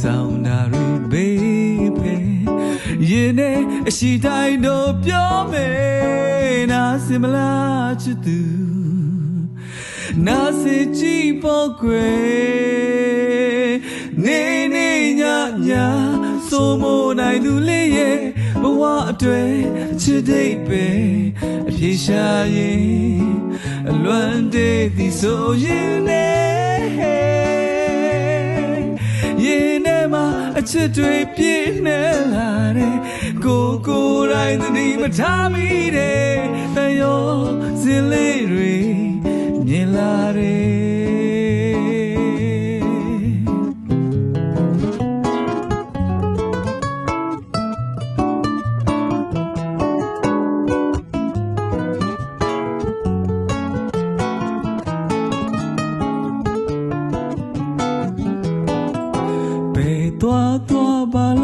ဆောင်တာတွေဘေးပဲရင်နဲ့အရှိတိုင်းတော့ပြောမယ်နာစင်မလားချစ်သူနာစင်ကြည့်ပေါ့ကွယ်နေနေညညဆိုမနိုင်သူလေးရဲ့ဘဝအတွေ့အချစ်တိတ်ပဲအပြေရှာရင်အလွမ်းတေးသည်ဆိုရင်လ အချစ်တွေပြည့်နေလာတယ်ကိုကိုယ်တိုင်သတိမထားမိတယ်တယော ဘယ်သွားသွားပါ